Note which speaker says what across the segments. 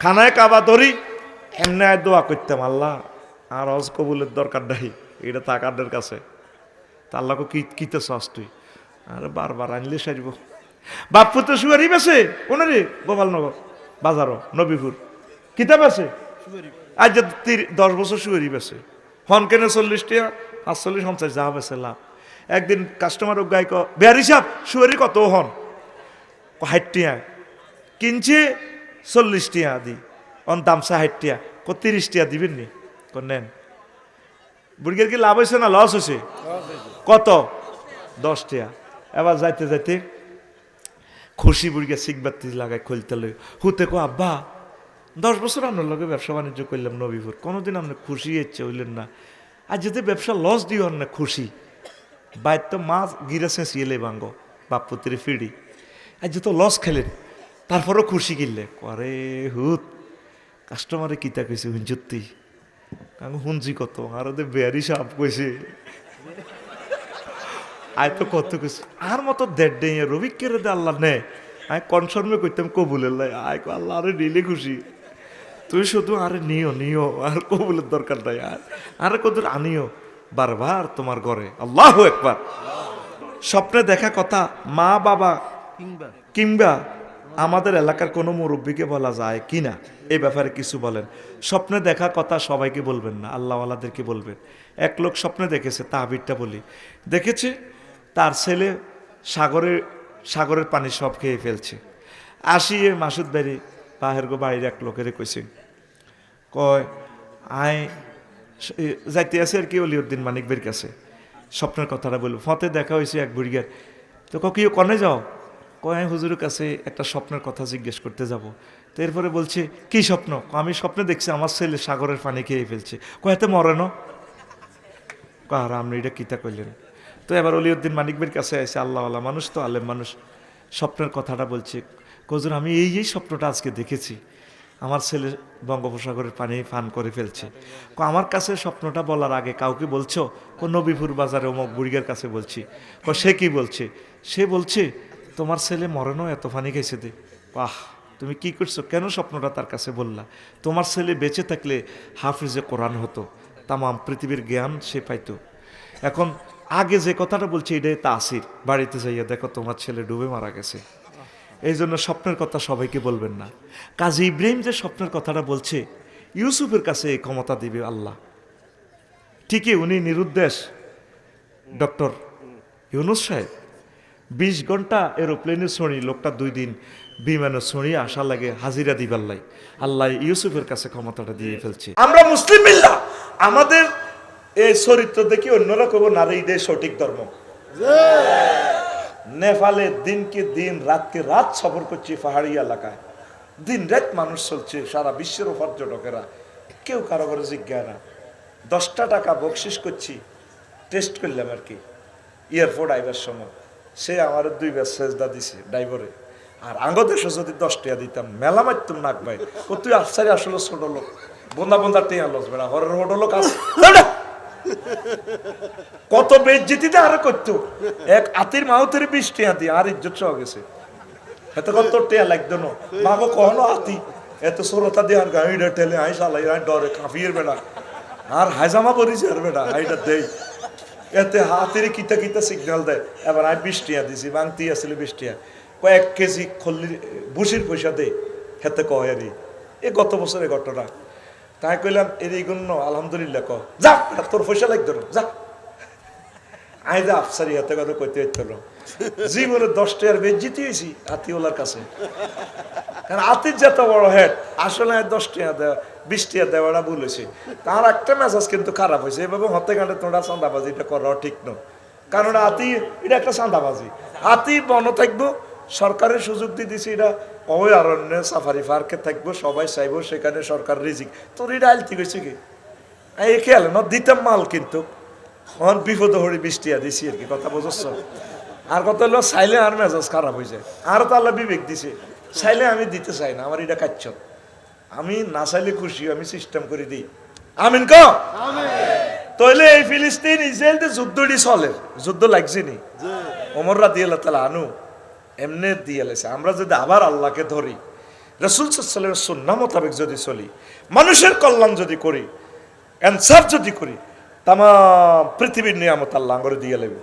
Speaker 1: খানায় কাবা ধরি এমনি আয় দোয়া করতাম আল্লাহ আর অজ কবুলের দরকার নাই এটা তাকারদের কাছে। তা আল্লাহকে কি কিতে চাস তুই? আর বারবার আনলে সারিব। বাপ্পু তো শুয়ারি বেছে কোন রে গোপালনগর বাজারও নবীপুর। কিতাব আছে? আজ যে দশ বছর শুয়ারি বেছে হন কেনে চল্লিশ টিয়া আটচল্লিশ পঞ্চাশ যা বেছে লাভ। একদিন কাস্টমার গায়ক বেহারি সাহ শুয়ারি কত হন? ষাট টিয়া কিনছে চল্লিশ টিয়া দি। অন দামসা ষাট টিয়া কো তিরিশ টিয়া দিবেন নি? নেন? বুড়িগের কি লাভ হয়েছে না লস হয়েছে কত? দশ টিয়া এবার যাইতে যাইতে খুশি বুড়িকে সিগবাতি লাগাই খুলতে লই। হুতে কো আব্বা, দশ বছর আপনার লগে ব্যবসা বাণিজ্য করলাম নবীপুর। কোনোদিন আপনি খুশি ইচ্ছে হইলেন না। আর যদি ব্যবসা লস দিও না খুশি। বাইর তো মাছ গিরে চেঁচিয়েলে ভাঙ্গ বাপুতির ফিডি। আর যত লস খেলেন। তারপরও খুশি কিনলে করে হুত কাস্টমারে কিতা কইছে হুঞ্জুত্তি আমি শুনছি কত, আর ওদের বেয়ারি সাপ কইছে। আয় তো কত কিছু আর মতো দেড় ডে রবি কেড়ে দে আল্লাহ নে? আমি কনফার্মে করতাম কবুলের লাই। আয় আল্লাহ, আরে নিলে খুশি। তুই শুধু আরে নিও নিও, আর কবুলের দরকার নাই, আর, আরে কত আনিও, বারবার তোমার ঘরে। আল্লাহ একবার স্বপ্নে দেখা কথা মা বাবা
Speaker 2: কিংবা।
Speaker 1: আমাদের এলাকার কোনো মুরব্বীকে বলা যায় কি না? এই ব্যাপারে কিছু বলেন। স্বপ্নে দেখা কথা সবাইকে বলবেন না, আল্লাহওয়ালাদেরকে বলবেন। এক লোক স্বপ্নে দেখেছে তাহাবিরটা বলি। দেখেছে, তার ছেলে সাগরের সাগরের পানি সব খেয়ে ফেলছে। আসিয়ে মাসুদ বাড়ি বাহের গো বাড়ির এক লোকেরে কইছে, কয় আয় যাইতে আছে আর কি অলিউদ্দিন মানিকবের কাছে। স্বপ্নের কথাটা বলব। ফতে দেখা হয়েছে এক বুড়িগার। তো কিও কনে যাও? কয়, হুজুরের কাছে একটা স্বপ্নের কথা জিজ্ঞেস করতে যাব। তো এরপরে বলছে, কি স্বপ্ন? আমি স্বপ্নে দেখছি আমার ছেলে সাগরের পানি খেয়ে ফেলছে। কয়েতে মরে না কার আপনি এটা কিতা করলেন তো এবার অলিউদ্দিন মানিকবের কাছে আছে আল্লাহ আল্লাহ মানুষ তো, আলেম মানুষ। স্বপ্নের কথাটা বলছে কজুর আমি এই এই স্বপ্নটা আজকে দেখেছি। আমার ছেলে বঙ্গোপসাগরের পানি ফান করে ফেলছে। আমার কাছে স্বপ্নটা বলার আগে কাউকে বলছো? কো নবীপুর বাজারে অমুক বুড়িগার কাছে বলছি। সে কি বলছে? সে বলছে তোমার ছেলে মরেনও এত পানি খাইছে দে। বাহ, তুমি কি করছ? কেন স্বপ্নটা তার কাছে বললা? তোমার ছেলে বেঁচে থাকলে হাফিজে কোরআন হতো, তামাম পৃথিবীর জ্ঞান সে পাইতো। এখন আগে যে কথাটা বলছে, এটাই তাসির বাড়িতে যাইয়া দেখো, তোমার ছেলে ডুবে মারা গেছে। এই জন্য স্বপ্নের কথা সবাইকে বলবেন না। কাজী ইব্রাহিম যে স্বপ্নের কথাটা বলছে, ইউসুফের কাছে এই ক্ষমতা দিবে আল্লাহ। ঠিকই উনি নিরুদ্দেশ ডক্টর ইউনুস সাহেব। বিশ ঘণ্টা এরোপ্লেনে ছড়ি লোকটা দুই দিন বিমানে ছড়ি আসা লাগে হাজিরা দিবার লাই। আল্লাহ ইউসুফের কাছে ক্ষমতাটা দিয়ে ফেলছে। আমরা মুসলিম মিল্লা আমাদের এই চরিত্র দেখি অন্যরা কব নারী দেশ সঠিক ধর্ম। নেপালে দিনকে দিন রাতকে রাত সফর করছি পাহাড়ি এলাকায়। দিন রাত মানুষ চলছে সারা বিশ্বের পর্যটকেরা কেউ কারও করে জিজ্ঞাসা না। দশটা টাকা বকশিস করছি টেস্ট করলাম আর কি এয়ারপোর্ট আইবার সময়। সে আমার দুই বার সেজদা দিছে, ড্রাইভারে। আর আঙ্গ দেশে যদি দশ টাকা দিতাম, মেলা মারতাম নাক ভাই। ও তুই আফসারি আসলে ছোট লোক। বন্দা বন্দা টেয়া লস, বেড়া হরের হোট লোক আস কত বেজ্জিতিতে আরও করতো। এক আতির মাউতের বিশ টিয়া দিয়ে আর ইজ্জত সহ গেছে। এত কত টিয়া লাগতো না? মাগো কখনো আতি। এত সরতা দিয়ে আর গাড়িটা ঠেলে আই সালাই ডরে কাঁপিয়ে বেড়া। আর হাইজামা পরিছে আর বেড়া আইটা দেই। এতে হাতের কিতা কিতা সিগন্যাল দেয়। এবার আই বিশ টিয়া দিছি, বাংতি আসলে বিশ টিয়া কয়েক কেজি খল্লির, ভুসির পয়সা দে, হেতে কয় এ গত বছরের ঘটনা। তাই কইলাম, এর এই আলহামদুলিল্লাহ ক যা তোর পয়সা লাগতো যা। আই যা, আফসারি হাতে কথা কইতে হইতো জীবনে দশ টাকার বেজ্জিতি হয়েছি আতিওলার কাছে। কারণ আতির যত বড় হেড, আসলে দশ টাকা দেওয়া বিশ টাকা দেওয়াটা ভুল হয়েছে। তার একটা মেজাজ কিন্তু খারাপ হয়েছে। এভাবে হতে গেলে তোমরা চান্দাবাজি এটা করা, ঠিক নয় কারণ আতি, এটা একটা চান্দাবাজি আতি বন থাকব, সরকারের সুযোগ দিয়ে দিছে এটা। অভয়ারণ্যে সাফারি পার্কে থাকব, সবাই চাইব সেখানে সরকার রিজিক। তোর এটা আলতি গেছে কি? এই খেয়াল ন, দিতাম মাল কিন্তু। অন বিপদ হরি বৃষ্টি দিছি আর কি, কথা বুঝছ? আর কথা হলো, চাইলে আর মেজাজ খারাপ হয়ে যায়। আর তো আল্লাহ বিবেক দিছে, চাইলে আমি দিতে চাই না, আমার এটা কাচ্ছ আমি না চাইলে খুশি আমি সিস্টেম করে দিই। আমিন ক তাহলে এই ফিলিস্তিন ইসরায়েলতে যুদ্ধটি চলে। যুদ্ধ লাগছে নি? ওমর রাদি আল্লাহ তালা আনু এমনি দিয়ে লেছে আমরা যদি আবার আল্লাহকে ধরি রসুল সাল্লামের সন্না মোতাবেক যদি চলি মানুষের কল্যাণ যদি করি অ্যান্সার যদি করি তাম পৃথিবীর নিয়ামত আল্লাহ করে দিয়ে লেবে।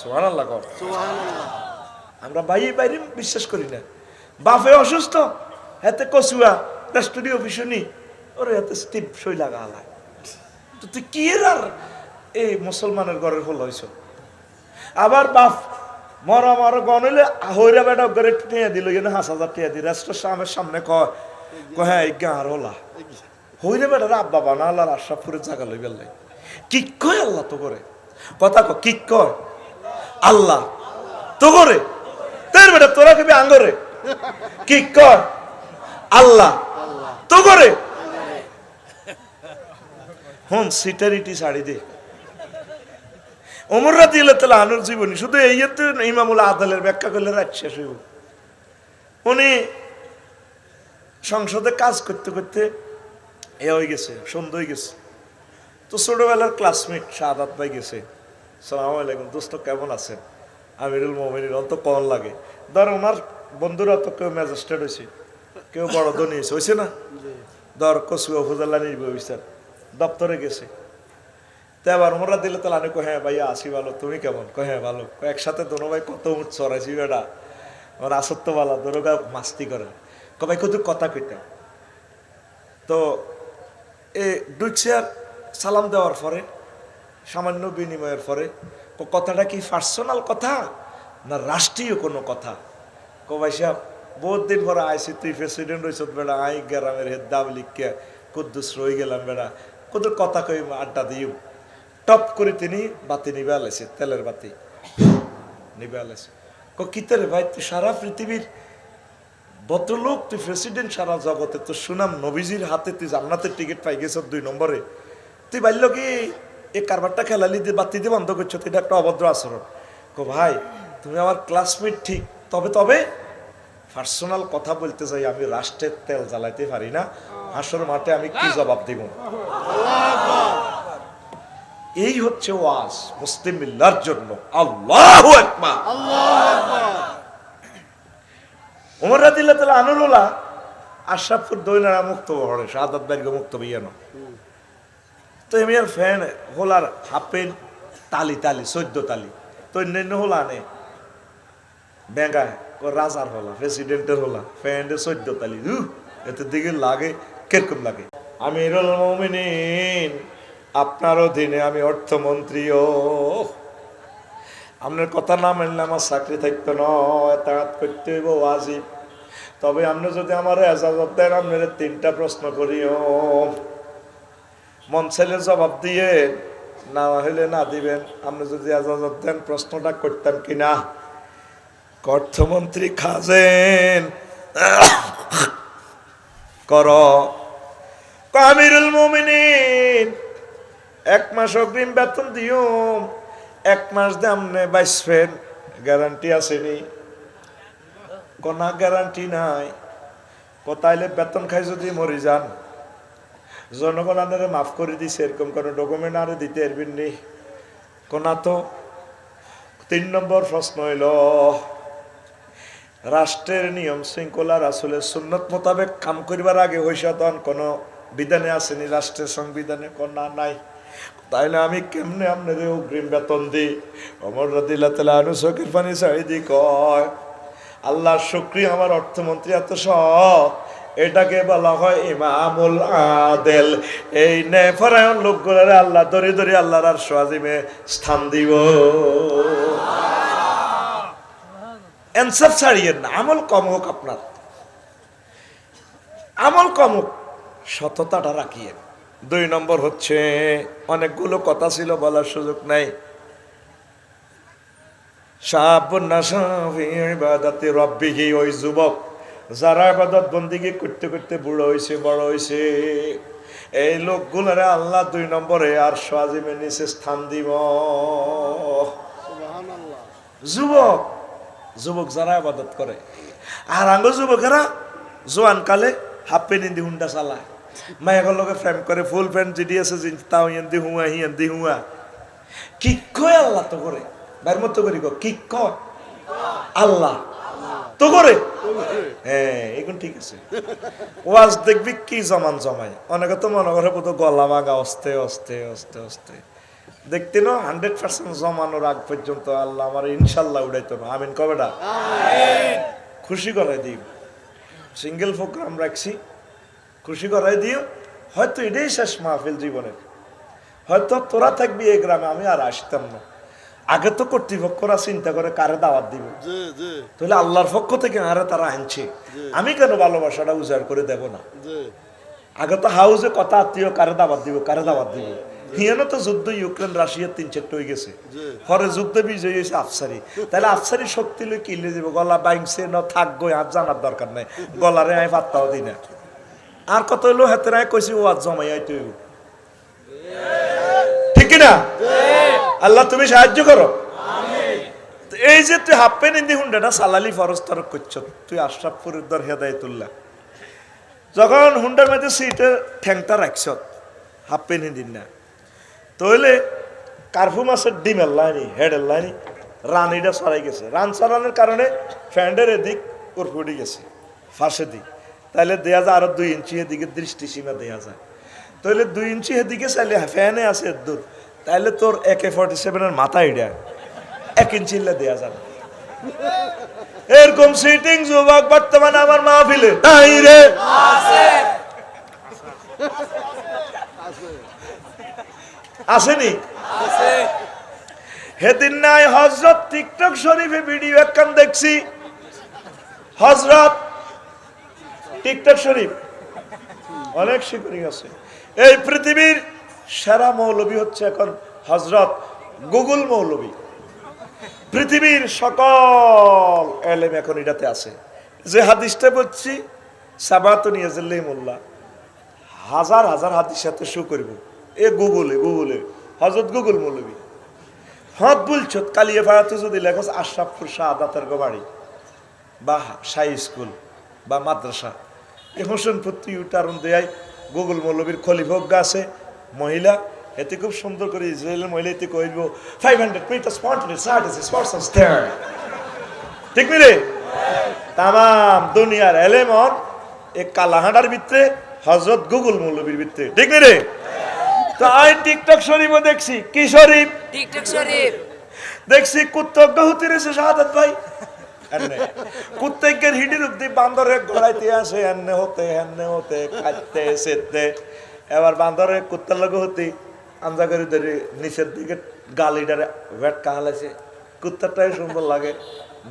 Speaker 1: সোহান আল্লাহ আমরা বাইরে বাইরে বিশ্বাস করি না। বাপে অসুস্থ হাতে কচুয়া রাষ্ট্রীয় অফিসে নি ওরে হাতে স্টিপ সই লাগা আলায় তো তুই কি আর এই মুসলমানের ঘরের ফল হয়েছ আবার বাপ মরা মরা গন হইলে হইরা বেটা করে টিয়া দিল ইয়ে হাঁস হাজার টিয়া দি রাষ্ট্রের সামনে সামনে কয় কয় হ্যাঁ এই গাঁ হলা হইরে বেটা আব্বা বানা আল্লাহ আশরাফপুরে জায়গা লই বেলাই কি কয় আল্লাহ তো করে কথা ক, কি কয়? আল্লাহ তো করে তোর বেটা তোরা কেবি আঙ্গরে কি কয়? আল্লাহ। তো করে। হন সিটারিটি ছাড়ি দে। অমর রাতি এলে তাহলে আনুর জীবনী শুধু এই ইমামুল আদালের ব্যাখ্যা করলে রাত শেষ হইব। উনি সংসদে কাজ করতে করতে এ হয়ে গেছে সন্ধ্যা হয়ে গেছে। তো ছোটবেলার ক্লাসমেট সাদাত ভাই গেছে। সালাম আলাইকুম দোস্ত কেমন আছেন? আমিরুল মোমিনির অন্ত কন লাগে। ধর ওনার বন্ধুরা তো কেউ ম্যাজিস্ট্রেট হয়েছে। কেউ বড় ধনী হয়েছে না? ধর, কসুয়া উপজেলা নির্বাহী দপ্তরে গেছে। তো এবার মোরা দিলে তো আমি হ্যাঁ ভাইয়া আসি ভালো, তুমি কেমন? কো হ্যাঁ ভালো। একসাথে দোনো ভাই, কত উঠ চড়াইছি বেটা। আমার আসত্য বালা দরগা মাস্তি করে। কো ভাই কত কথা কইতাম তো এ আর সালাম দেওয়ার পরে, সামান্য বিনিময়ের পরে কথাটা কি পার্সোনাল কথা না রাষ্ট্রীয় কোনো কথা? কবাই সাহেব বহুত দিন পরে আইসি তুই প্রেসিডেন্ট হয়েছ বেড়া, আই গ্রামের হেদ দাব লিখকে কুদ্দুস রয়ে গেলাম বেড়া। কত কথা কই আড্ডা দিও টপ করে তিনি বাতি নিবে আলাইছে, তেলের বাতি। নিবে আলাইছে। কো কিতারে ভাই, তুই সারা পৃথিবীর ভদ্রলোক, তুই প্রেসিডেন্ট সারা জগতে তো সুনাম নবীজির হাতে, তুই জান্নাতের টিকিট পাই গেছ দুই নম্বরে। তুই বাল্য কি এই কারবারটা খেলালি দিয়ে বাতি দিয়ে বন্ধ করছ এটা একটা অভদ্র আচরণ। কো, ভাই, তুমি আমার ক্লাসমেট ঠিক, তবে তবে পার্সোনাল কথা বলতে চাই আমি রাষ্ট্রের তেল জ্বালাইতে পারি না। হাসর মাঠে আমি কি জবাব দিব? এই হচ্ছে ওয়াজ মুসলিম মিল্লার জন্য। আল্লাহু ওমর আনুরুল্লাহ দৈনারা মুক্ত হরে সাদাত বাইরগ মুক্ত বিয়ানো তো এমনি আর ফ্যান হোলার হাফেন তালি তালি চোদ্দ তালি। তো অন্যান্য হোলা আনে। বেঙ্গায় রাজার হলা প্রেসিডেন্টের হলা ফ্যান্ডে চোদ্দ তালি। হু এতে দিকে লাগে, কীরকম লাগে? আমিরুল মুমিনিন, আপনার অধীনে আমি অর্থমন্ত্রীও। আপনার কথা না মানলে আমার চাকরি থাকতো তাড়াত করতে হইব তবে আপনি যদি আমার এজাজত দেন, আপনার তিনটা প্রশ্ন করিও। মন চাইলে জবাব দিয়ে, না হলে না দিবেন। আপনি যদি এজাজত দেন, প্রশ্নটা করতাম কিনা? অর্থমন্ত্রী খাজেন। কর। কামিরুল মুমিনিন, এক মাস অগ্রিম বেতন দিও। এক মাস দামনে বাইসবেন গ্যারান্টি আসেনি। কোনা গ্যারান্টি নাই। কোথাইলে বেতন খাই যদি মরি যান। জনগণ আনারে মাফ করে দিছে, এরকম কোনো ডকুমেন্ট আরে দিতে পারবেন নি। কোনা তো তিন নম্বর প্রশ্ন হইল রাষ্ট্রের নিয়ম শৃঙ্খলার আসলে সুন্নত মোতাবেক কাম করিবার আগে হইসা তখন কোনো বিধানে আসেনি, রাষ্ট্রের সংবিধানে কন্যা নাই। তাইলে আমি কেমনে আপনাদের অগ্রিম বেতন দিই? অমর রাদিল্লা তালা আনু চোখের পানি ছাড়ি দি কয়, আল্লাহ শুক্রিয়া, আমার অর্থমন্ত্রী এত সৎ। এটাকে বলা হয় ইমামুল আদেল। এই নেফরায়ন লোকগুলোরে আল্লাহ ধরে ধরে আল্লাহর আর সোয়াজিমে স্থান দিব। এনসাফ ছাড়িয়েন না আমল কম হোক আপনার। আমল কম হোক সততাটা রাখিয়েন দুই নম্বর হচ্ছে অনেকগুলো কথা ছিল বলার সুযোগ নাই। রব্বিহি ওই যুবক যারা ইবাদত বন্দিগি করতে করতে বুড়ো হয়েছে বড় হয়েছে এই লোকগুলোরে আল্লাহ দুই নম্বরে আর সোয়াজিমের নিচে স্থান দিব। যুবক যুবক যারা আবাদত করে। আর আঙ্গ যুবকেরা জোয়ান কালে হাফ পেন ইন্দি হুন্ডা চালায়। মায়ের লগে ফ্রেম করে, ফুল প্যান্ট জিডি আছে তাও ইন্দি হুয়া, হি ইন্দি হুয়া। কি কয় আল্লাহ তো করে? বের মতো করি কি কয়? আল্লাহ তো করে? হ্যাঁ এখন ঠিক আছে। ওয়াজ দেখবি কি জমান জমায়। অনেকে তো মনে করে গলা ভাঙা অস্তে অস্তে অস্তে অস্তে দেখতে না হান্ড্রেড পার্সেন্ট জমানোর আগ পর্যন্ত আল্লাহ আমার ইনশাল্লাহ উড়াইতো না। আমিন কবেটা খুশি করাই দিই সিঙ্গেল প্রোগ্রাম রাখছি। খুশি করাই দিও। হয়তো এটাই শেষ মাহফিল জীবনের। হয়তো তোরা থাকবি এই গ্রামে আমি আর আসতাম না। আগে তো কর্তৃপক্ষরা চিন্তা করে কারে দাওয়াত দিব। তাহলে আল্লাহর পক্ষ থেকে আরে তারা আনছে। আমি কেন ভালোবাসাটা উজাড় করে দেব না? আগে তো হাউজে কথা আত্মীয় কারে দাবাত দিব কারে দাবাত দিব? হিয়ানো তো যুদ্ধ ইউক্রেন তিন চারটে হয়ে গেছে। পরে যুদ্ধ বিজয়ী হয়েছে আফসারি। তাহলে আফসারি শক্তি লই কিনলে দিব গলা বাইংছে ন থাকব আর জানার দরকার নাই। গলারে আমি পাত্তাও দিই না। আর কত হইল হাতে রায় কইছি ও জমাই আইতে ঠিক না আল্লাহ তুমি সাহায্য করো। এই যে তুই হাফ পেন ইন্দি হুন্ডাটা সালালি ফরজ তরক করছ তুই আশরাফপুরের দর হেদায়তুল্লাহ। যখন হুন্ডার মধ্যে সিটে ঠ্যাংটা রাখছ হাফ পেন হিন্দিন না। তাহলে কার্ফু মাসের ডিমের লাইনি হেডের লাইনি রানিটা সরাই গেছে। রান সরানোর কারণে ফ্যান্ডের এদিক ওর ফুটে গেছে ফাঁসে দিক তাহলে দেয়া যায় আরও দুই ইঞ্চি এদিকে দৃষ্টি সীমা দেয়া যায়। তাহলে দুই ইঞ্চি এদিকে চাইলে ফ্যানে আছে এর দূর। তাহলে তোর একে ফর্টি সেভেনের মাথা ইডা এক ইঞ্চি দেয়া যাবে। এরকম সিটিং যুবক বর্তমানে আমার মাহফিলে। নাই রে। আসেনি? হেদিন নাই হজরত টিকটক শরীফে ভিডিও একখান দেখছি। হজরত টিকটক শরীফ। অনেক শিকড়ি আছে। এই পৃথিবীর সেরা মৌলবী হচ্ছে এখন হজরত গুগল মৌলবী। পৃথিবীর সকল এলেম এখন এটাতে আছে। যে হাদিসটা বলছি সাবাত নিয়াজুল্লাহ মোল্লা। হাজার হাজার হাদিস সাথে শো করব। এ গুগলে গুগলে। হজরত গুগল মৌলবী। হত বলছ কালিয়ে ফায়াতে যদি লেখা আশরাফপুর শাহ আদাতের বাড়ি বা শাহী স্কুল, বা মাদ্রাসা এই হোসেনপুর তুই উঠারণ দেয় গুগল মৌলবীর খলিফজ্ঞ আছে মহিলা। এতে খুব সুন্দর করে ইসরায়েলের মহিলা এতে কইব five hundred meter spontaneous service sports ঠিক নি রে? তামাম দুনিয়ার এলেমন এ কালাহাডার ভিতরে হজরত গুগল মৌলবীর ভিতরে। ঠিক নি রে? তো আই টিকটক শরীফও দেখছি। কি শরীফ?
Speaker 3: টিকটক শরীফ।
Speaker 1: দেখছি কুত্তজ্ঞ হতে রয়েছে শাহাদাত ভাই। কুত্তেকের হিডির অব্দি বান্দরে গড়াইতে আসে এনে হতে এনে হতে খাইতে সেতে। এবার বান্দরে কুত্তার লগে হতে আঞ্জা করে ধরে নিচের দিকে গালিটারে ভেট কাহালাইছে কুত্তারটাই সুন্দর লাগে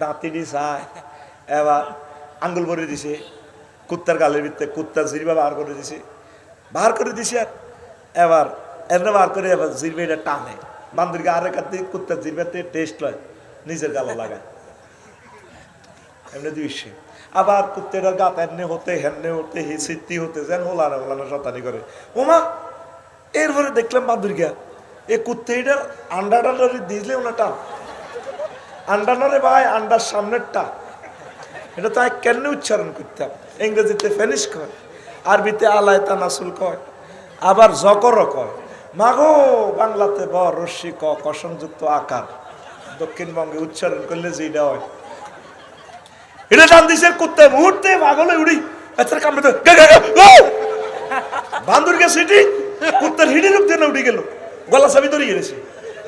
Speaker 1: দাঁতিটি চায়। এবার আঙ্গুল ভরে দিছে কুত্তার গালের ভিতরে কুত্তার জিরবা বার করে দিছে। বার করে দিছে আর এবার এনে বার করে এবার জিরবেটা টানে। বান্দরকে আরেক হাত দিয়ে কুত্তার জিরবাতে টেস্ট লয়, নিজের গালে লাগায়। এমনি দুইশে আবার কুত্তেটার গাত এমনি হতে, হেমনে হতে, হি সিদ্ধি হতে, যেন হোলানো হোলানো শতানি করে। ওমা, এরপরে দেখলাম বান্দুরিকা, এ কুত্তেটার আন্ডাটা দিলে ওনা টান? আন্ডা নরে ভাই, আন্ডার সামনেরটা। এটা তো আমি কেন উচ্চারণ করতাম? ইংরেজিতে ফেনিশ কয়, আরবিতে আলায় তানাসুল কয়, আবার জকর কয়। মাগো বাংলাতে ব রশ্মি ক কসংযুক্ত আকার। দক্ষিণবঙ্গে উচ্চারণ করলে যেটা হয়। এটা টান দিছে কুত্তে মুহূর্তে পাগলে উড়ি। আচ্ছা কামড়ে তো গে, গে, গে, বান্দুরকে সিটি কুত্তার হিডি রূপ দিয়ে উঠে গেল। গলা চাবি ধরে গেছে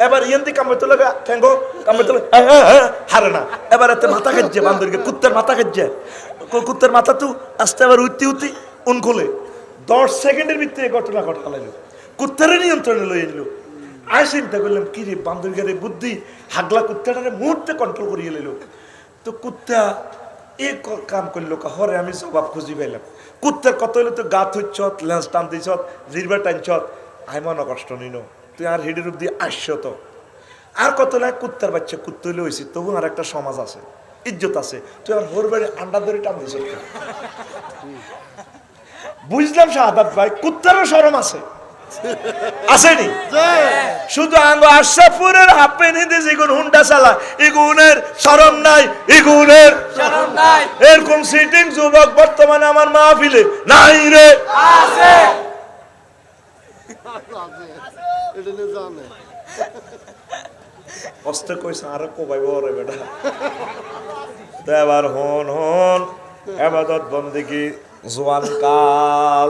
Speaker 1: এবার ইয়ান্তি কামড়ে তোলে ঠেঙ্গো কামড়ে তোলে আহ, আহ, আহ, হারে না। এবার এতে মাথা খেচ্ছে বান্দুরকে কুত্তের মাথা খেচ্ছে কুত্তের মাথা তো আস্তে আবার উঠতে উঠতে উন খোলে দশ সেকেন্ডের এই ঘটনা ঘটালাইল। কুত্তারে নিয়ন্ত্রণে লই এলো। আয় চিন্তা করলাম কি রে বান্দুরকে বুদ্ধি হাগলা কুত্তাটারে মুহূর্তে কন্ট্রোল করিয়ে লইল। তো কুত্তা এ কাম করল হরে আমি জবাব খুঁজি পাইলাম। কুত্তার কত হইল তো গা হইছত লেন্স টান দিছত জিরবা টানছত আই মন কষ্ট নিন তুই আর হিডির রূপ দিয়ে আসছ তো? আর কত লাগে কুত্তার বাচ্চা কুত্ত হইলে হয়েছি তবু আর একটা সমাজ আছে ইজ্জত আছে। তুই আর হোর বাড়ি আন্ডা ধরে টান দিছ বুঝলাম শাহাদাত ভাই কুত্তারও সরম আছে। আসেনি? শুধু আঙ্গ আশাপুরের হাপে নিতে যেগুন হুন্ডা চালা ইগুনের সরম নাই ইগুনের
Speaker 3: শরম নাই।
Speaker 1: এরকম সিটিং যুবক বর্তমানে আমার মাহফিলে নাই রে।
Speaker 3: আছে।
Speaker 1: অস্তে কইছে আরও কোবাইব রে বেটা। তো এবার হন হন এবাদত বন্দিগি জোয়ান কাল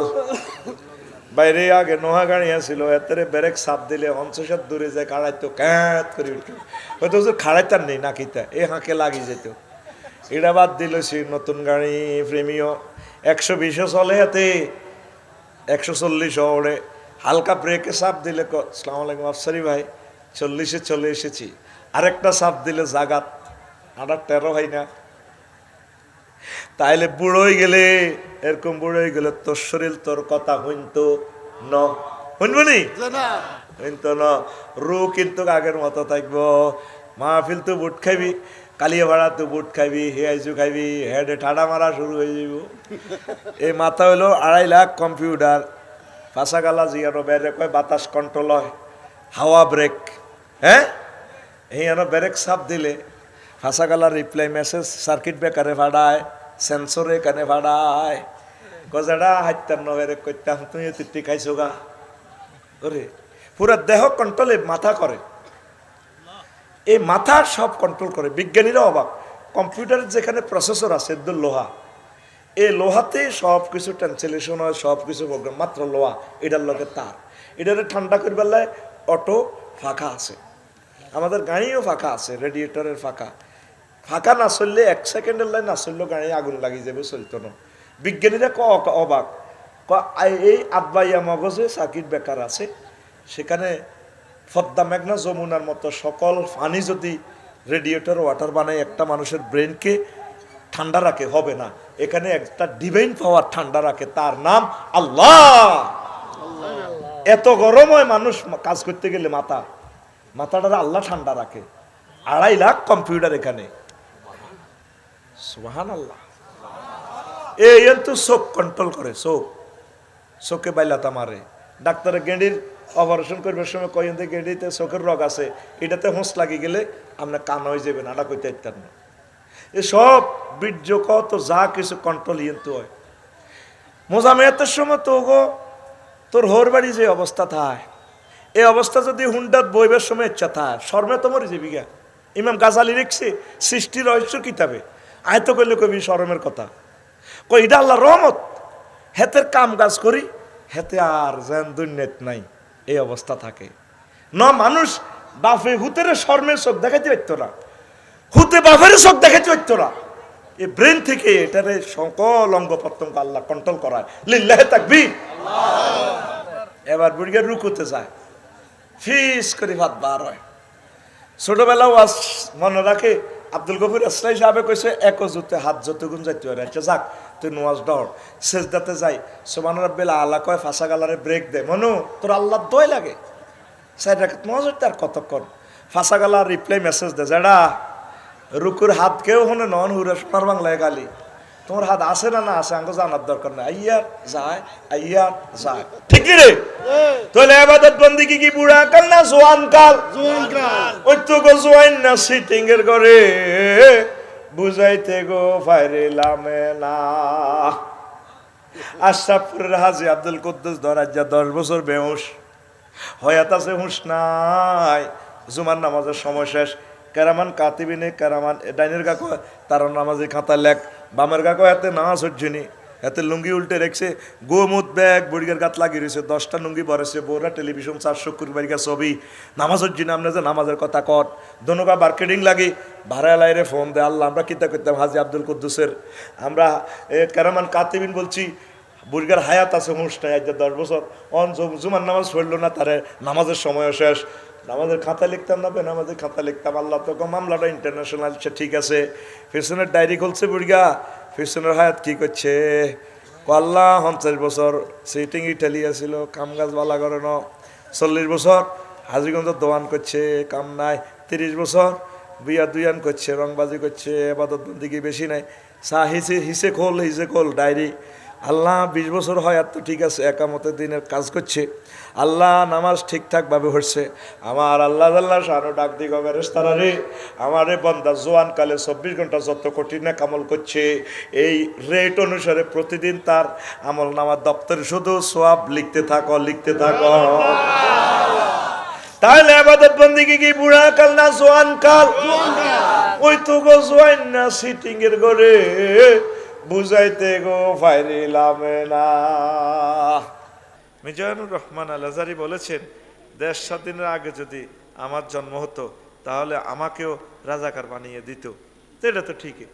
Speaker 1: বাইরে আগে নোহা গাড়ি আছিল এতে বেরেক সাপ দিলে অঞ্চসের দূরে যায় খাড়াইতো ক্যাত করে উঠতো হয়তো যে খাড়াইতার নেই নাকিতা এ হাঁকে লাগি যেত। এটা বাদ দিল সে নতুন গাড়ি প্রেমীয় একশো বিশও চলে হাতে, একশো চল্লিশ ওড়ে হালকা ব্রেকে চাপ দিলে সালাম আলাইকুম আফসারি ভাই, চল্লিশে চলে এসেছি। আরেকটা চাপ দিলে জাগাত আটার তেরো হয় না। তাইলে বুড়োই গেলে এরকম বুড়োই গেলে তোর শরীর তোর কথা হইতো ন। শুনবনি হইতো ন। রু কিন্তু আগের মতো থাকব। মাহফিল তো বুট খাইবি কালিয়া ভাড়া তো বুট খাইবি হেয়াইজু খাইবি হেডে ঠাডা মারা শুরু হয়ে যাব এই মাথা হইল আড়াই লাখ কম্পিউটার। ফাঁসা গালা জিয়ানো বেড়ে কয় বাতাস কন্ট্রোল হয় হাওয়া ব্রেক হ্যাঁ? এই ব্রেক সাপ দিলে। ফাঁসা গালার রিপ্লাই মেসেজ সার্কিট ব্রেকারে ভাড়ায় সেন্সরে কানে ভাড়ায়। গজাডা হাইতার নবেরে কইতাম তুই তিটি খাইছো গা? ওরে, পুরো দেহ কন্ট্রোলে মাথা করে। এই মাথা সব কন্ট্রোল করে। বিজ্ঞানীরা অবাক। কম্পিউটারের যেখানে প্রসেসর আছে একদম লোহা। এই লোহাতে সব কিছু ট্রান্সলেশন হয়, সব কিছু প্রোগ্রাম মাত্র লোহা। এটার লগে তার। এটারে ঠান্ডা করবার লাই অটো ফাঁকা আছে। আমাদের গাড়িও ফাঁকা আছে রেডিয়েটরের ফাঁকা। ফাঁকা না চললে এক সেকেন্ডের লাইন না চললেও গাড়ি আগুন লাগিয়ে যাবে চলতো না বিজ্ঞানীরা ক অবাক। ক এই আব্বাইয়া মগজে সাকির বেকার আছে। সেখানে ফদ্দা মেঘনা যমুনার মতো সকল পানি যদি রেডিয়েটর, ওয়াটার বানায়, একটা মানুষের ব্রেনকে ঠান্ডা রাখে, হবে না। এখানে একটা ডিভাইন পাওয়ার ঠান্ডা রাখে, তার নাম আল্লাহ। এত গরম হয় মানুষ কাজ করতে গেলে মাথা মাথাটা আল্লাহ ঠান্ডা রাখে। আড়াই লাখ কম্পিউটার এখানে। সুহান আল্লাহ এই তো চোখ কন্ট্রোল করে, চোখ। চোখে বাইলাতা মারে ডাক্তারে গেঁডির অপারেশন করবার সময় কয়েন যে গেঁডিতে চোখের রোগ আছে, এটাতে হোঁস লাগি গেলে আপনার কান হয়ে যাবে না, আটা কইতে ইত্যাদ না। এসব বীর্য কত যা কিছু কন্ট্রোল ইয়ন্তু হয়। মোজামেয়াতের সময় তো গো, তোর হোর বাড়ি যে অবস্থা থায়। এই অবস্থা যদি হুন্ডাত বইবার সময় ইচ্ছা থায়, শর্মে তো মরে যাবি ইমাম গাজালি লিখছে সৃষ্টি রহস্য কিতাবে। আয়তো কইলে কবি শরমের কথা। কই, এটা আল্লাহ রহমত। হেতের কাম কাজ করি, হেতে আর যেন দুর্নীত নাই। এই অবস্থা থাকে। ন, মানুষ বাফে হুতের শর্মের চোখ দেখাইতে পারতো না। হুতে বাফের চোখ দেখাইতে পারতো না। এই ব্রেন থেকে এটারে সকল অঙ্গ প্রত্যঙ্গ আল্লাহ কন্ট্রোল করায়। লিল্লাহে থাকবি এবার বুড়িকে রুকুতে যায়। ফিস করে ভাত বার হয়। ছোটবেলা ওয়াজ মনে রাখে আব্দুল গফুর আসলাই সাহেবে কৈছে এক জুতে হাত যতগুণ যাইতে পারে আচ্ছা যাক, তুই নোয়াজ ডর সেজদাতে যাই। সোমান রব্বিল আল্লাহ কয়, ফাঁসা গালারে ব্রেক দে। মনু, তোর আল্লাহ দই লাগে। সাইড রাখে নোয়াজ তার কতক্ষণ? ফাঁসা গালা রিপ্লাই মেসেজ দে। যেটা রুকুর হাত কেউ হনে নন হুরে সোনার বাংলায় গালি। তোমার হাত আছে না না আছে? আমাকে জানার দরকার নাই। আইয়ার যায় আইয়ার যায়। ঠিক রে? তাহলে আবাদত বন্দি কি কি বুড়া কাল না জোয়ান কাল? ওই তো গো জোয়াইন না সিটিং এর করে বুঝাইতে গো ফাইরে লামে না। আশরাফপুরের হাজি আব্দুল কুদ্দুস ধরাজ্জা দশ বছর বেহুশ। হয়াত আছে হুঁশ নাই। জুমার নামাজের সময় শেষ। কারামান কাতিবিনে কারামান ডাইনের কাকু তার নামাজে খাতা লেখ। বামের কাকো এতে নামাজ হচ্ছেনি এতে লুঙ্গি উল্টে রেখছে, গোমুত ব্যাগ বুড়িগার গাত লাগিয়ে রয়েছে, দশটা লুঙ্গি বরেছে বউরা টেলিভিশন চারশো কুড়ি বাড়িকা ছবি, নামাজ হচ্ছি না আপনি যে নামাজের কথা কর দনুকা মার্কেটিং লাগি ভাড়া লাইরে ফোন দে আল্লাহ, আমরা কিতা করতাম হাজি আব্দুল কুদ্দুসের, আমরা, এ, কারামান কাতিবিন বলছি বুড়িগার হায়াত আছে হুঁশটাই আজ দশ বছর, অন জুমার নামাজ পড়ল না, তারে নামাজের সময় শেষ নামাজের খাতা লিখতাম না বে আমাদের খাতা লিখতাম। আল্লাহ তো কম মামলাটা ইন্টারন্যাশনাল সে ঠিক আছে। ফিরসনের ডায়েরি খুলছে বুড়িগা। ফিরসনের হায়াত কি করছে? আল্লাহ, পঞ্চাশ বছর সিটিং ইটালি আছিল কাম কাজ বালা করে ন চল্লিশ বছর হাজিগঞ্জ দোয়ান করছে, কাম নাই। তিরিশ বছর বিয়া দুইয়ান করছে, রংবাজি করছে এবাদত দিকে বেশি নাই। চা হিসে হিসে খোল হিসে খোল, ডায়েরি। আল্লাহ, বিশ বছর হয় আর তো ঠিক আছে, একামতের দিনের কাজ করছে। আল্লাহ নামাজ ঠিকঠাকভাবে হচ্ছে আমার আল্লাহ আল্লাহ সারো ডাক দিগ তারা রে, আমার এ বন্দা জোয়ান কালে চব্বিশ ঘণ্টা যত কঠিন এক আমল করছে, এই রেট অনুসারে প্রতিদিন তার আমল নামার দপ্তরে শুধু সোয়াব লিখতে থাকো লিখতে থাকো। তাহলে আবাদত বন্দি কি বুড়া কাল না জোয়ান কাল ওই তো গো জোয়ান না সিটিং এর ঘরে, বুঝাইতে গো ফাইরিলাম না। মিজানুর রহমান আল আজারি বলেছেন, দেশ স্বাধীনের আগে যদি আমার জন্ম হতো, তাহলে আমাকেও রাজাকার বানিয়ে দিত। এটা তো ঠিকই।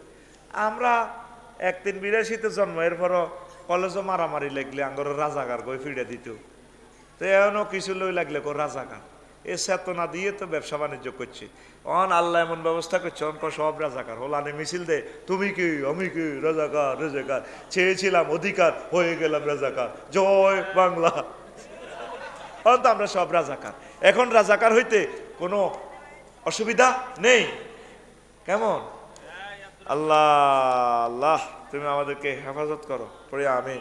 Speaker 1: আমরা একদিন বিরাশিতে জন্ম, এরপরও কলেজও মারামারি লাগলে আঙ্গর রাজাকার গই ফিরে দিত। তো এমনও কিছু লই লাগলে কো রাজাকার। এ চেতনা দিয়ে তো ব্যবসা বাণিজ্য করছে। অন আল্লাহ এমন ব্যবস্থা করছে অনক সব রাজাকার। হোলানে মিছিল দে, তুমি কি? আমি কি? রাজাকার রাজাকার। চেয়েছিলাম অধিকার, হয়ে গেলাম রাজাকার। জয় বাংলা। অন তো আমরা সব রাজাকার। এখন রাজাকার হইতে কোনো অসুবিধা নেই। কেমন? আল্লাহ আল্লাহ, তুমি আমাদেরকে হেফাজত করো। পরে আমি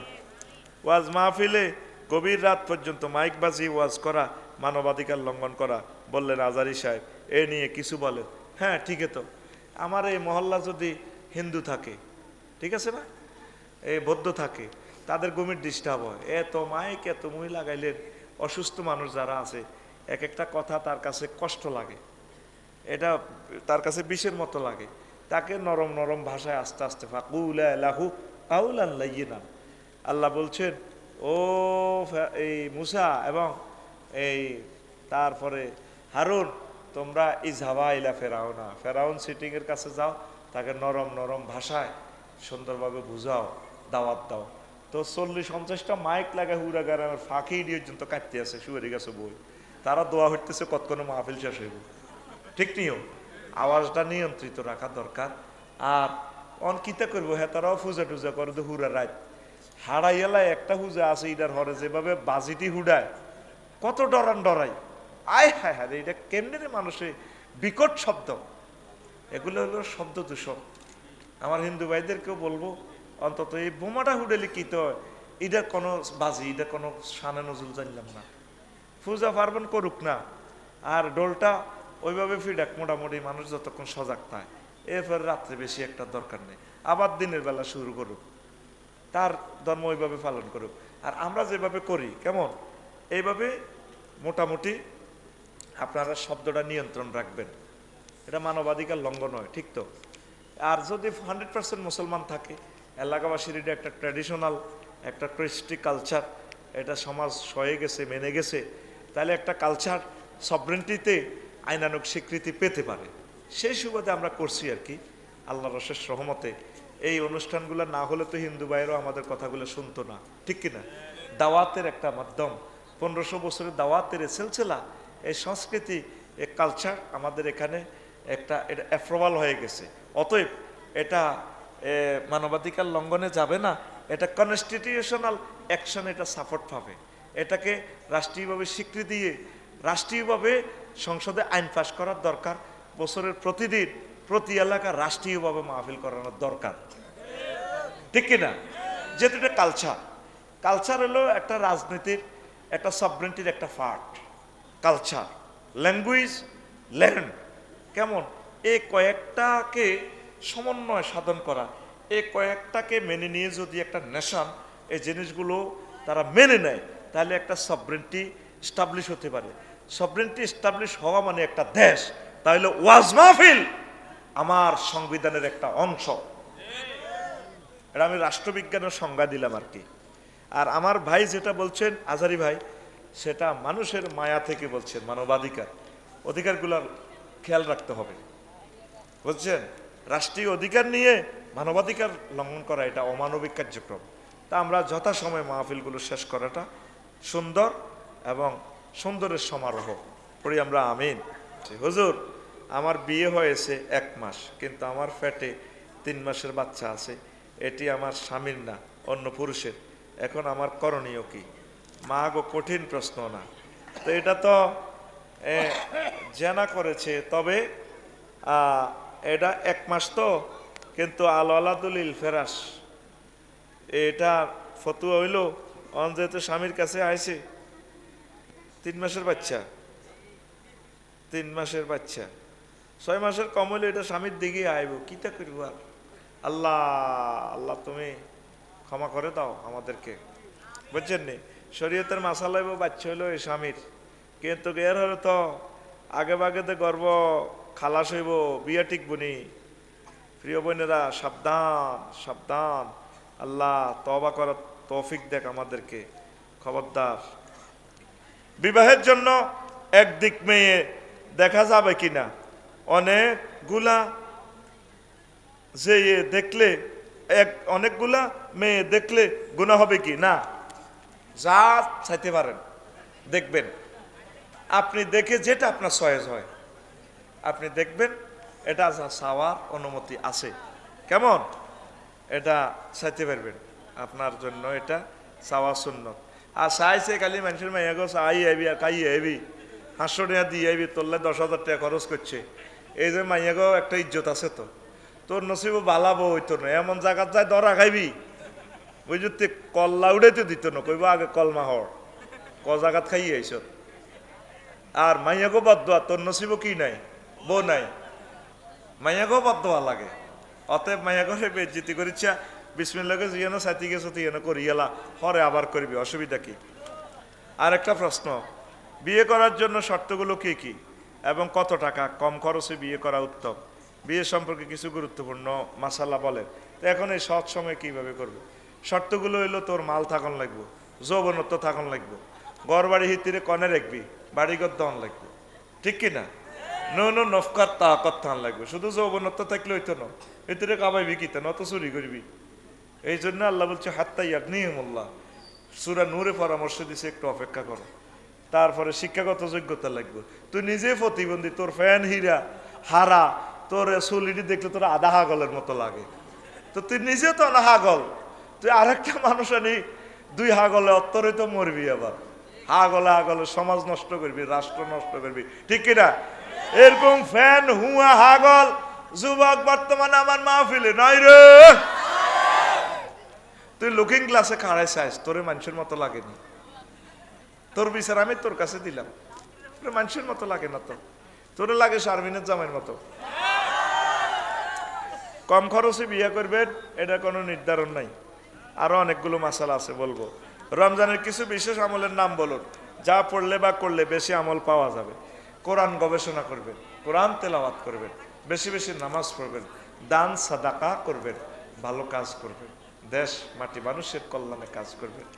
Speaker 1: ওয়াজ মাহফিলে গভীর রাত পর্যন্ত মাইক বাজি ওয়াজ করা, মানবাধিকার লঙ্ঘন করা, বললেন আজারি সাহেব। এ নিয়ে কিছু বলে। হ্যাঁ ঠিক তো। আমার এই মহল্লা যদি হিন্দু থাকে, ঠিক আছে না? এই বৌদ্ধ থাকে, তাদের গমির ডিস্টার্ব হয় এত মাইক, এত মুই লাগাইলেন, অসুস্থ মানুষ যারা আছে, এক একটা কথা তার কাছে কষ্ট লাগে। এটা তার কাছে বিষের মতো লাগে। তাকে নরম নরম ভাষায় আস্তে আস্তে ফাকুলা লাহু কাউলান লাইয়িনান। আল্লাহ বলছেন, ও এই মুসা এবং এই তারপরে হারুন তোমরা ইজাবা ইলা ফেরাউন সিটিং এর কাছে যাও, তাকে নরম নরম ভাষায় সুন্দরভাবে বুঝাও, দাওয়াত দাও। তো চল্লিশ পঞ্চাশটা মাইক লাগা হুরা গ্রামের ফাঁকি পর্যন্ত কাটতে আছে, শুয়ারি গেছে বই। তারা দোয়া হইতেছে, কতক্ষণ মাহফিল শেষ হইব? ঠিক নিও আওয়াজটা নিয়ন্ত্রিত রাখা দরকার। আর অনকিতা করব? হ্যাঁ তারাও পূজা টুজা করে তো হুরা রাত। হাড়াইয়ালায় একটা হুজা আছে ইটার হরে যেভাবে বাজিটি হুডায়, কত ডরান ডরাই। আয় হায় হায়, এটা কেমনে রে মানুষে? বিকট শব্দ। এগুলো হলো শব্দ দূষণ। আমার হিন্দু ভাইদেরকেও বলব, অন্তত এই বোমাটা হুডেলে কি তো এটার কোনো বাজি, এটা কোনো সানে নজুল জানলাম না। পূজা পার্বণ করুক না, আর ডোলটা ওইভাবে ফিডাক, মোটামুটি মানুষ যতক্ষণ সজাগ থাকে এরপর রাত্রে বেশি একটা দরকার নেই। আবার দিনের বেলা শুরু করুক। তার ধর্ম ওইভাবে পালন করুক। আর আমরা যেভাবে করি, কেমন? এইভাবে মোটামুটি আপনারা শব্দটা নিয়ন্ত্রণ রাখবেন। এটা মানবাধিকার লঙ্ঘন হয়, ঠিক তো? আর যদি হান্ড্রেড পার্সেন্ট মুসলমান থাকে, এলাকাবাসীর এটা একটা ট্র্যাডিশনাল একটা কৃষ্টি কালচার এটা সমাজ সয়ে গেছে, মেনে গেছে, তাহলে একটা কালচার সবরেন্টিতে আইনানুক স্বীকৃতি পেতে পারে। সেই সুবাদে আমরা করছি আর কি আল্লাহ রসের সহমতে এই অনুষ্ঠানগুলো না হলে তো হিন্দু ভাইয়েরও আমাদের কথাগুলো শুনতো না, ঠিক কিনা? দাওয়াতের একটা মাধ্যম। পনেরোশো বছরের দাওয়াতের সিলসিলা এই সংস্কৃতি, এই কালচার আমাদের এখানে একটা এটা অ্যাপ্রুভাল হয়ে গেছে। অতএব এটা মানবাধিকার লঙ্ঘনে যাবে না, এটা কনস্টিটিউশনাল অ্যাকশন এটা সাপোর্ট পাবে। এটাকে রাষ্ট্রীয়ভাবে স্বীকৃতি দিয়ে রাষ্ট্রীয়ভাবে সংসদে আইন পাশ করার দরকার, বছরের প্রতিদিন প্রতি এলাকা রাষ্ট্রীয়ভাবে মাহফিল করানোর দরকার। ঠিক কিনা যেহেতু এটা কালচার কালচার হলো একটা রাজনীতির, একটা সবরেন্টির একটা পার্ট কালচার ল্যাঙ্গুয়েজ ল্যান্ড কেমন? এই কয়েকটাকে সমন্বয় সাধন করা। এই কয়েকটাকে মেনে নিয়ে যদি একটা নেশান এই জিনিসগুলো তারা মেনে নেয়, তাহলে একটা সবরেন্টি স্টাবলিশ হতে পারে। সবরেন্টি স্টাবলিশ হওয়া মানে একটা দেশ। তাহলে ওয়াজ মাহফিল আমার সংবিধানের একটা অংশ। এটা আমি রাষ্ট্রবিজ্ঞানের সংজ্ঞা দিলাম আর কি। আর আমার ভাই যেটা বলছেন, আজারি ভাই সেটা মানুষের মায়া থেকে বলছেন, মানবাধিকার। অধিকারগুলোর খেয়াল রাখতে হবে। বুঝছেন? রাষ্ট্রীয় অধিকার নিয়ে মানবাধিকার লঙ্ঘন করা এটা অমানবিক কার্যক্রম। তা আমরা যথাসময়ে মাহফিলগুলো শেষ করাটা সুন্দর এবং সুন্দরের সমারোহ করি আমরা, আমিন। হুজুর, আমার বিয়ে হয়েছে এক মাস, কিন্তু আমার ফ্যাটে তিন মাসের বাচ্চা আছে। এটি আমার স্বামীর না, অন্য পুরুষের। এখন আমার করণীয় কি? মা গো কঠিন প্রশ্ন না। তো এটা তো জেনা করেছে। তবে এটা এক মাস তো, কিন্তু আল আলাদুলিল ফেরাস, এটা ফতুয়া হইল অন যেহেতু স্বামীর কাছে আইছে। তিন মাসের বাচ্চা। তিন মাসের বাচ্চা। ছয় মাসের কম হইলে এটা স্বামীর দিকে আইব। কিতা করব আর? আল্লাহ আল্লাহ তুমি ক্ষমা করে দাও আমাদেরকে। বুঝছেন নি? শরীয়তের মাসালা হইব বাচ্চা হইল এই স্বামীর। কিন্তু এর হলে তো আগে বাগেতে গর্ব খালাস হইব, বিয়া টিকবনি প্রিয় বোনেরা, সাবধান সাবধান। আল্লাহ তবা করার তৌফিক দেখ আমাদেরকে, খবরদার। বিবাহের জন্য একদিক মেয়ে দেখা যাবে কিনা? অনেকগুলা যে দেখলে, এক অনেকগুলা মেয়ে দেখলে গুণা হবে কি? না। যা চাইতে পারেন, দেখবেন। আপনি দেখে যেটা আপনার সয়েজ হয়। আপনি দেখবেন, এটা যা চাওয়ার অনুমতি আছে। কেমন? এটা চাইতে পারবেন। আপনার জন্য এটা চাওয়া শূন্য আর চাইছে খালি মানুষের মাইয়া গো, চাই আইবি আর খাই আইবি পাঁচশো দিয়ে আইবি তোরলে দশ হাজার টাকা খরচ করছে। এই যে মাইয়া গো, একটা ইজ্জত আছে তো। তোর নসিব বালাবো হইতো না এমন জায়গার যায় দরা খাইবি। বুঝতে কল্লা উড়াইতে দিত না, কইব আগে কলমা হর। ক জাগাত খাইয়ে আইস আর মাইয়াগো বদোয়া তোর নসিব কি নাই? বউ নাই। মাইয়াগো বদোয়া লাগে। অতএব মাইয়াগো হে বেজ্জিতি করিচ্ছা বিসমিল্লাকে জিয়ান সাথী গেছো করি গেলা পরে আবার করবি, অসুবিধা কি? আর একটা প্রশ্ন, বিয়ে করার জন্য শর্তগুলো কি কি? এবং কত টাকা? কম খরচে বিয়ে করা উত্তম। বিয়ে সম্পর্কে কিছু গুরুত্বপূর্ণ মাসালা বলেন। তো এখন এই সৎ সময় কীভাবে করবে? শর্তগুলো হইল তোর মাল থাকন লাগবে, যৌবনত্ব থাকন লাগবে ঘর বাড়ি হিতিরে কনে রাখবি, বাড়িঘর দন লাগবে। ঠিক কি না? নো নো, নফকার তাকত থান লাগবে, শুধু যৌবনত্ব থাকলে হইতো না, হিতিরে কামাইবি কি তা? নত চুরি করবি। এই জন্য আল্লাহ বলছে হাত্তাই নিয়মুল্লাহ সুরা নূরে পরামর্শ দিছে, একটু অপেক্ষা করো। তারপরে শিক্ষাগত যোগ্যতা লাগবে। তুই নিজে প্রতিবন্ধী, তোর ফ্যান হীরা, হারা, তোর চুলিটি দেখলে তোর আধা হাগলের মতো লাগে। তো তুই নিজে তো না হাগল। তুই আরেকটা মানুষ আনি, দুই হাগলে অত্তরে তো মরবি আবার। হাগলে হাগলে সমাজ নষ্ট করবি, রাষ্ট্র নষ্ট করবি। ঠিক কিনা? এরকম ফ্যান, হুয়া, হাগল, যুবক বর্তমানে আমার মাহফিলে নয় রে। তুই লুকিং গ্লাসে খাড়াই চাইস তোরে মানুষের মতো লাগেনি। তোর বিচার আমি তোর কাছে দিলাম। তোর মানুষের মতো লাগে না তো। তোরে লাগে শারমিনের জামাইয়ের মতো। কম খরচে বিয়ে করবেন এটা কোনো নির্ধারণ নাই। আরও অনেকগুলো মাসালা আছে, বলব। রমজানের কিছু বিশেষ আমলের নাম বলুন। যা পড়লে বা করলে বেশি আমল পাওয়া যাবে। কোরআন গবেষণা করবেন, কোরআন তেলাওয়াত করবেন, বেশি বেশি নামাজ পড়বেন, দান, সাদাকা করবেন, ভালো কাজ করবেন। দেশ, মাটি, মানুষের কল্যাণে কাজ করবেন।